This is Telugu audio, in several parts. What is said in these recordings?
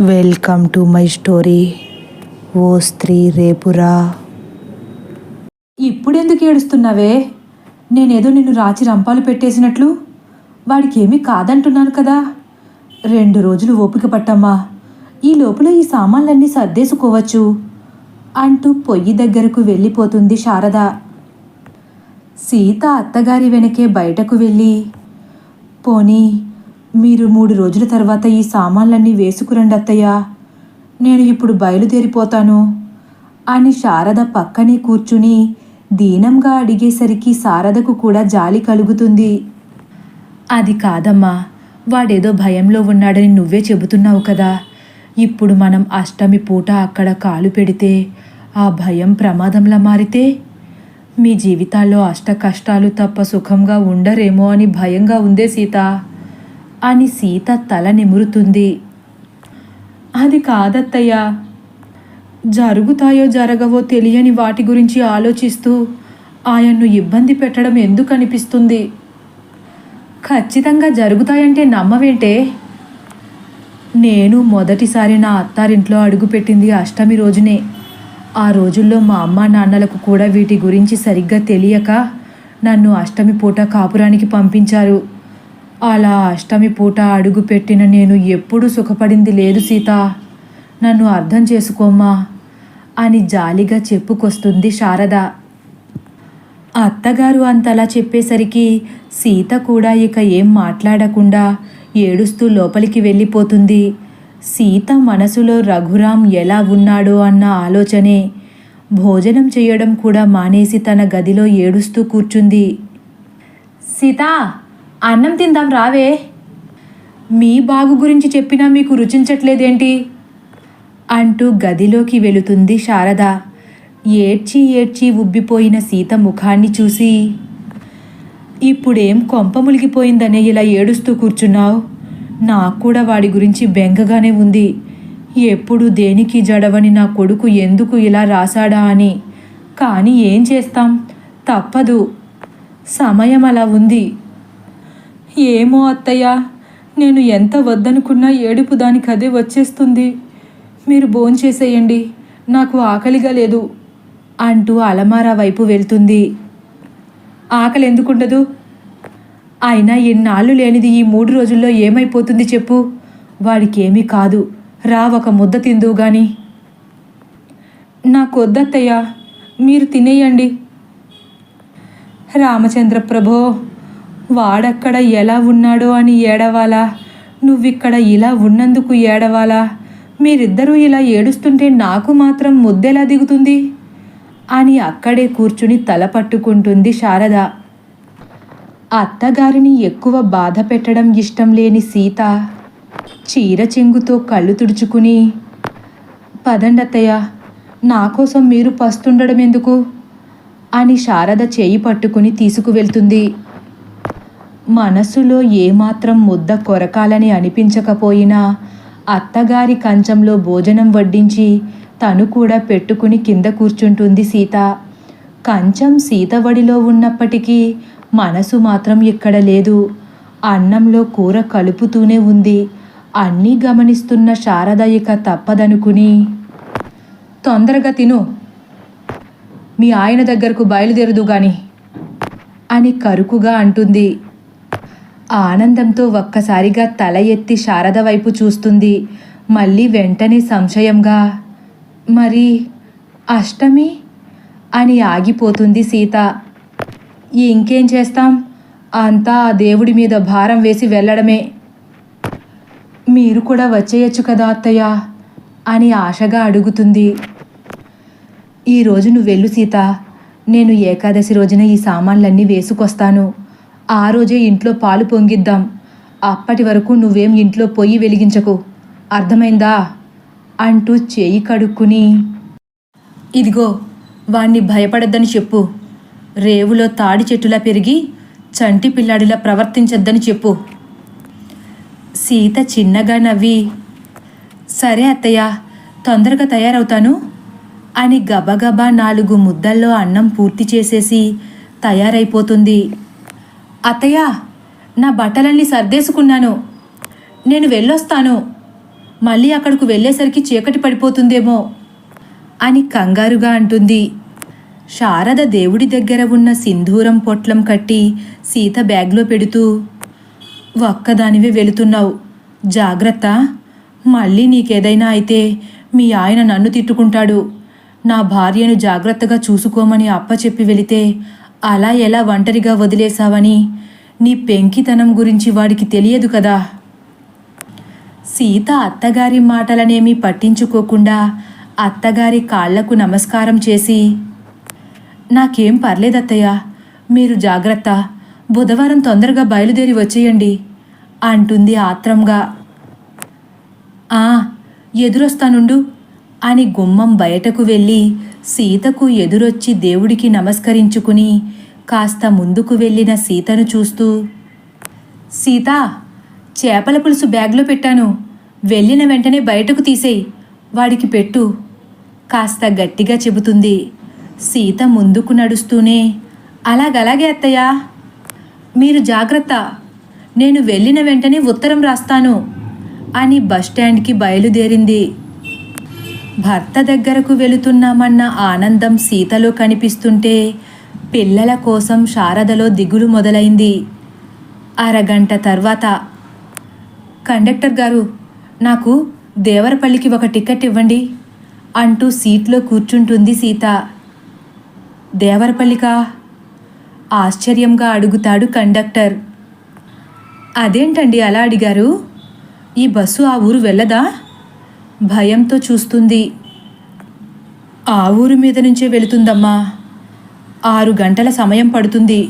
వెల్కమ్ టు మై స్టోరీ ఓ స్త్రీ రేపురా. ఇప్పుడెందుకు ఏడుస్తున్నావే? నేనేదో నిన్ను రాచి రంపాలు పెట్టేసినట్లు. వాడికి ఏమీ కాదంటున్నాను కదా. రెండు రోజులు ఓపిక పట్టమ్మా. ఈ లోపల ఈ సామాన్లన్నీ సర్దేసుకోవచ్చు అంటూ పొయ్యి దగ్గరకు వెళ్ళిపోతుంది శారద. సీత అత్తగారి వెనకే బయటకు వెళ్ళి పోనీ మీరు మూడు రోజుల తర్వాత ఈ సామాన్లన్నీ వేసుకురండి అత్తయ్య. నేను ఇప్పుడు బయలుదేరిపోతాను. అని శారద పక్కనే కూర్చుని దీనంగా అడిగేసరికి శారదకు కూడా జాలి కలుగుతుంది. అది కాదమ్మా వాడేదో భయంలో ఉన్నాడని నువ్వే చెబుతున్నావు కదా. ఇప్పుడు మనం అష్టమి పూట అక్కడ కాలు పెడితే ఆ భయం ప్రమాదంలా మారితే? మీ జీవితాల్లో అష్ట కష్టాలు తప్ప సుఖంగా ఉండరేమో అని భయంగా ఉందే సీత. అని సీత తల నిమురుతుంది. అది కాదత్తయ్యా. జరుగుతాయో జరగవో తెలియని వాటి గురించి ఆలోచిస్తూ ఆయన్ను ఇబ్బంది పెట్టడం ఎందుకు అనిపిస్తుంది? ఖచ్చితంగా జరుగుతాయంటే నమ్మవేంటే? నేను మొదటిసారి నా అత్తారింట్లో అడుగుపెట్టింది అష్టమి రోజునే. ఆ రోజుల్లో మా అమ్మ నాన్నలకు కూడా వీటి గురించి సరిగ్గా తెలియక నన్ను అష్టమి పూట కాపురానికి పంపించారు. అలా అష్టమి పూట అడుగుపెట్టిన నేను ఎప్పుడూ సుఖపడింది లేదు సీత. నన్ను అర్థం చేసుకోమ్మా అని జాలిగా చెప్పుకొస్తుంది శారద. అత్తగారు అంతలా చెప్పేసరికి సీత కూడా ఇక ఏం మాట్లాడకుండా ఏడుస్తూ లోపలికి వెళ్ళిపోతుంది. సీత మనసులో రఘురాం ఎలా ఉన్నాడో అన్న ఆలోచనే భోజనం చేయడం కూడా మానేసి తన గదిలో ఏడుస్తూ కూర్చుంది. సీత! అన్నం తిందాం రావే. మీ బాగు గురించి చెప్పినా మీకు రుచించట్లేదేంటి? అంటూ గదిలోకి వెళుతుంది శారద. ఏడ్చి ఏడ్చి ఉబ్బిపోయిన సీత ముఖాన్ని చూసి ఇప్పుడేం కొంప ములిగిపోయిందనే ఇలా ఏడుస్తూ కూర్చున్నావు? నాకు కూడా వాడి గురించి బెంగగానే ఉంది. ఎప్పుడు దేనికి జడవని నా కొడుకు ఎందుకు ఇలా రాశాడా అని. కానీ ఏం చేస్తాం? తప్పదు. సమయం అలా ఉంది. ఏమో అత్తయ్య నేను ఎంత వద్దనుకున్నా ఏడుపు దానికి అదే వచ్చేస్తుంది. మీరు భోంచేసేయండి నాకు ఆకలిగా లేదు అంటూ అలమారా వైపు వెళ్తుంది. ఆకలి ఎందుకుండదు అయినా ఎన్నాళ్ళు లేనిది ఈ మూడు రోజుల్లో ఏమైపోతుంది చెప్పు. వాడికి ఏమీ కాదు రా ఒక ముద్ద తిందువు గాని. నాకొద్దత్తయ్యా మీరు తినేయండి. రామచంద్ర ప్రభో వాడక్కడ ఎలా ఉన్నాడో అని ఏడవాలా? నువ్విక్కడ ఇలా ఉన్నందుకు ఏడవాలా? మీరిద్దరూ ఇలా ఏడుస్తుంటే నాకు మాత్రం ముద్దెలా దిగుతుంది? అని అక్కడే కూర్చుని తల పట్టుకుంటుంది శారద. అత్తగారిని ఎక్కువ బాధ పెట్టడం ఇష్టం లేని సీత చీర చెంగుతో కళ్ళు తుడుచుకుని పదండత్తయ్య నా కోసం మీరు పస్తుండడం ఎందుకు? అని శారద చేయి పట్టుకుని తీసుకువెళ్తుంది. మనసులో ఏమాత్రం ముద్ద కొరకాలని అనిపించకపోయినా అత్తగారి కంచంలో భోజనం వడ్డించి తను కూడా పెట్టుకుని కింద కూర్చుంటుంది సీత. కంచం సీతవడిలో ఉన్నప్పటికీ మనసు మాత్రం ఇక్కడ లేదు. అన్నంలో కూర కలుపుతూనే ఉంది. అన్నీ గమనిస్తున్న శారద ఇక తప్పదనుకుని తొందరగా తిను. మీ ఆయన దగ్గరకు బయలుదేరదు గాని అని కరుకుగా అంటుంది. ఆనందంతో ఒక్కసారిగా తల ఎత్తి శారద వైపు చూస్తుంది. మళ్ళీ వెంటనే సంశయంగా మరి అష్టమి? అని ఆగిపోతుంది సీత. ఇంకేం చేస్తాం? అంతా ఆ దేవుడి మీద భారం వేసి వెళ్ళడమే. మీరు కూడా వచ్చేయచ్చు కదా అత్తయ్య అని ఆశగా అడుగుతుంది. ఈరోజు నువ్వు వెళ్ళు సీత. నేను ఏకాదశి రోజున ఈ సామాన్లన్నీ వేసుకొస్తాను. ఆ రోజే ఇంట్లో పాలు పొంగిద్దాం. అప్పటి వరకు నువ్వేం ఇంట్లో పొయ్యి వెలిగించకు. అర్థమైందా? అంటూ చేయి కడుక్కుని. ఇదిగో వాణ్ణి భయపడద్దని చెప్పు. రేవులో తాడి చెట్టులా పెరిగి చంటి పిల్లాడిలా ప్రవర్తించొద్దని చెప్పు. సీత చిన్నగా నవ్వి సరే అత్తయ్య తొందరగా తయారవుతాను అని గబగబా నాలుగు ముద్దల్లో అన్నం పూర్తి చేసేసి తయారైపోతుంది. అత్తయ్య నా బట్టలన్నీ సర్దేసుకున్నాను. నేను వెళ్ళొస్తాను. మళ్ళీ అక్కడకు వెళ్ళేసరికి చీకటి పడిపోతుందేమో అని కంగారుగా అంటుంది. శారద దేవుడి దగ్గర ఉన్న సింధూరం పొట్లం కట్టి సీత బ్యాగ్లో పెడుతూ ఒక్కదానివే వెళుతున్నావు. జాగ్రత్త. మళ్ళీ నీకేదైనా అయితే మీ ఆయన నన్ను తిట్టుకుంటాడు. నా భార్యను జాగ్రత్తగా చూసుకోమని అప్ప చెప్పి వెళితే అలా ఎలా ఒంటరిగా వదిలేశావని? నీ పెంకితనం గురించి వాడికి తెలియదు కదా. సీత అత్తగారి మాటలనేమీ పట్టించుకోకుండా అత్తగారి కాళ్ళకు నమస్కారం చేసి నాకేం పర్లేదత్తయ్య మీరు జాగ్రత్త. బుధవారం తొందరగా బయలుదేరి వచ్చేయండి అంటుంది ఆత్రంగా. ఆ ఎదురొస్తానుండు అని గుమ్మం బయటకు వెళ్ళి సీతకు ఎదురొచ్చి దేవుడికి నమస్కరించుకుని కాస్త ముందుకు వెళ్ళిన సీతను చూస్తూ సీత చేపల పులుసు బ్యాగ్లో పెట్టాను. వెళ్ళిన వెంటనే బయటకు తీసేయి. వాడికి పెట్టు. కాస్త గట్టిగా చెబుతుంది. సీత ముందుకు నడుస్తూనే అలాగలాగే అత్తయ్యా మీరు జాగ్రత్త. నేను వెళ్ళిన వెంటనే ఉత్తరం రాస్తాను అని బస్టాండ్కి బయలుదేరింది. భర్త దగ్గరకు వెళుతున్నామన్న ఆనందం సీతలో కనిపిస్తుంటే పిల్లల కోసం శారదలో దిగులు మొదలైంది. అరగంట తర్వాత కండక్టర్ గారు నాకు దేవరపల్లికి ఒక టికెట్ ఇవ్వండి అంటూ సీట్లో కూర్చుంటుంది సీత. దేవరపల్లికా? ఆశ్చర్యంగా అడుగుతాడు కండక్టర్. అదేంటండి అలా అడిగారు? ఈ బస్సు ఆ ఊరు వెళ్ళదా? భయంతో చూస్తుంది. ఆ ఊరు మీద నుంచే వెళుతుందమ్మా. ఆరు గంటల సమయం పడుతుంది.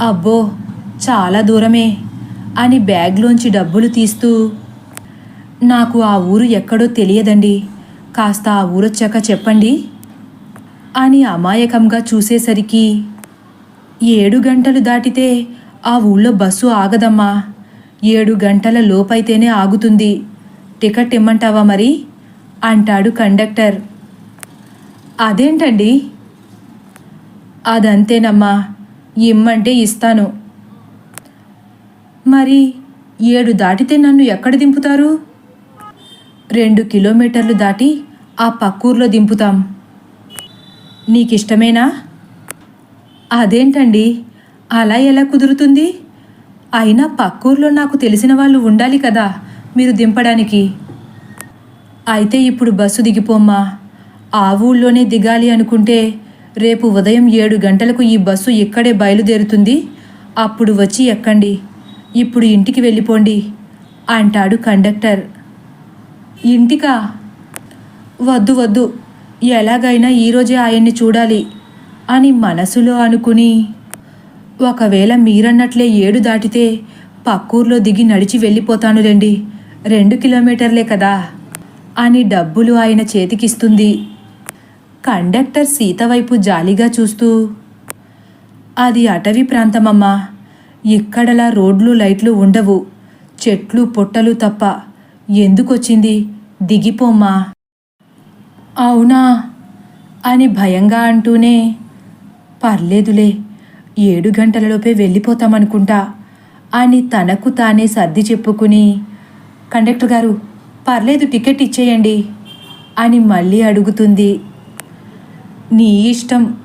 అబ్బో చాలా దూరమే అని బ్యాగ్లోంచి డబ్బులు తీస్తూ. నాకు ఆ ఊరు ఎక్కడో తెలియదండి. కాస్త ఆ ఊరొచ్చాక చెప్పండి అని అమాయకంగా చూసేసరికి ఏడు గంటలు దాటితే ఆ ఊళ్ళో బస్సు ఆగదమ్మా. ఏడు గంటల లోపైతేనే ఆగుతుంది. టికెట్ ఇమ్మంటావా మరి? అంటాడు కండక్టర్. అదేంటండి? అదంతేనమ్మా ఇమ్మంటే ఇస్తాను. మరి ఏడు దాటితే నన్ను ఎక్కడ దింపుతారు? రెండు కిలోమీటర్లు దాటి ఆ పక్కూర్లో దింపుతాం. నీకిష్టమేనా? అదేంటండి? అలా ఎలా కుదురుతుంది? అయినా పక్కూర్లో నాకు తెలిసిన వాళ్ళు ఉండాలి కదా. మీరు దింపడానికి. అయితే ఇప్పుడు బస్సు దిగిపోమ్మా. ఆ ఊళ్ళోనే దిగాలి అనుకుంటే రేపు ఉదయం ఏడు గంటలకు ఈ బస్సు ఇక్కడే బయలుదేరుతుంది. అప్పుడు వచ్చి ఎక్కండి. ఇప్పుడు ఇంటికి వెళ్ళిపోండి అంటాడు కండక్టర్. ఇంటికా? వద్దు వద్దు. ఎలాగైనా ఈరోజే ఆయన్ని చూడాలి అని మనసులో అనుకుని ఒకవేళ మీరన్నట్లే ఏడు దాటితే పక్కూర్లో దిగి నడిచి వెళ్ళిపోతానులేండి. రెండు కిలోమీటర్లే కదా అని డబ్బులు ఆయన చేతికిస్తుంది. కండక్టర్ సీత వైపు జాలిగా చూస్తూ అది అటవీ ప్రాంతమమ్మా. ఇక్కడలా రోడ్లు లైట్లు ఉండవు. చెట్లు పొట్టలు తప్ప ఎందుకొచ్చింది? దిగిపోమ్మా. అవునా? అని భయంగా అంటూనే పర్లేదులే ఏడు గంటలలోపే వెళ్ళిపోతామనుకుంటా అని తనకు తానే సర్ది చెప్పుకుని కండక్టర్ గారు పర్లేదు టికెట్ ఇచ్చేయండి అని మళ్ళీ అడుగుతుంది. నీ ఇష్టం.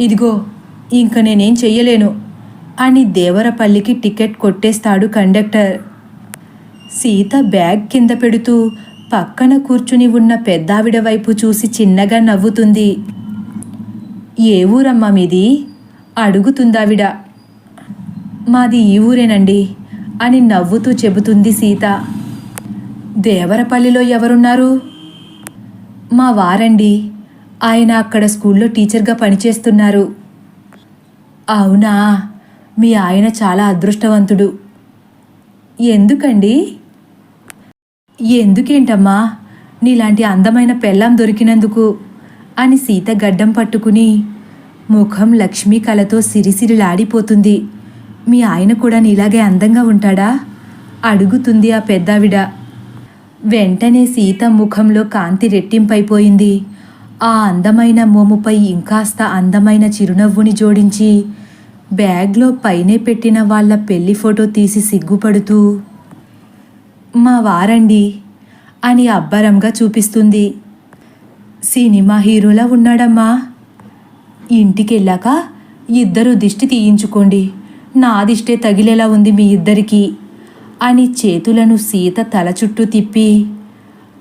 ఇదిగో ఇంక నేనేం చెయ్యలేను అని దేవరపల్లికి టికెట్ కొట్టేస్తాడు కండక్టర్. సీత బ్యాగ్ కింద పెడుతూ పక్కన కూర్చుని ఉన్న పెద్దావిడ వైపు చూసి చిన్నగా నవ్వుతుంది. ఏ ఊరమ్మా మీది? అడుగుతుందావిడ. మాది ఈ ఊరేనండి అని నవ్వుతూ చెబుతుంది సీత. దేవరపల్లిలో ఎవరున్నారు? మా వారండి. ఆయన అక్కడ స్కూల్లో టీచర్గా పనిచేస్తున్నారు. అవునా? మీ ఆయన చాలా అదృష్టవంతుడు. ఎందుకండి? ఎందుకేంటమ్మా? నీలాంటి అందమైన పెళ్ళాం దొరికినందుకు అని సీత గడ్డం పట్టుకుని ముఖం లక్ష్మీ కళతో సిరిసిరిలాడిపోతుంది. మీ ఆయన కూడా నీలాగే అందంగా ఉంటాడా? అడుగుతుంది ఆ పెద్దావిడ. వెంటనే సీత ముఖంలో కాంతి రెట్టింపైపోయింది. ఆ అందమైన మోముపై ఇంకాస్త అందమైన చిరునవ్వుని జోడించి బ్యాగ్లో పైనే పెట్టిన వాళ్ళ పెళ్ళి ఫోటో తీసి సిగ్గుపడుతూ మా వారండి అని అబ్బరంగా చూపిస్తుంది. సినిమా హీరోలా ఉన్నాడమ్మా. ఇంటికెళ్ళాక ఇద్దరు దిష్టి తీయించుకోండి. నా దిష్టే తగిలేలా ఉంది మీ ఇద్దరికీ. అని చేతులను సీత తల చుట్టూ తిప్పి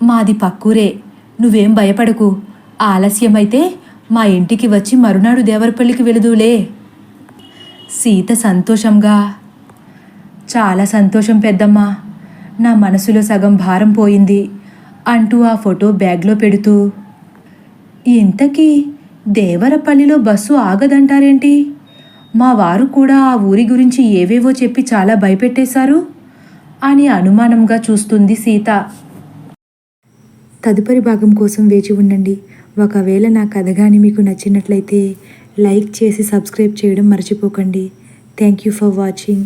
మాది పక్కూరే నువ్వేం భయపడకు. ఆలస్యమైతే మా ఇంటికి వచ్చి మరునాడు దేవరపల్లికి వెళుదులే సీత సంతోషంగా చాలా సంతోషం పెద్దమ్మా నా మనసులో సగం భారం పోయింది అంటూ ఆ ఫోటో బ్యాగ్లో పెడుతూ ఇంతకీ దేవరపల్లిలో బస్సు ఆగదంటారేంటి? మా వారు కూడా ఆ ఊరి గురించి ఏవేవో చెప్పి చాలా భయపెట్టేశారు. అని అనుమానంగా చూస్తుంది సీత. తదుపరి భాగం కోసం వేచి ఉండండి. ఒకవేళ నా కథ కానీ మీకు నచ్చినట్లయితే లైక్ చేసి సబ్స్క్రైబ్ చేయడం మర్చిపోకండి. Thank you for watching.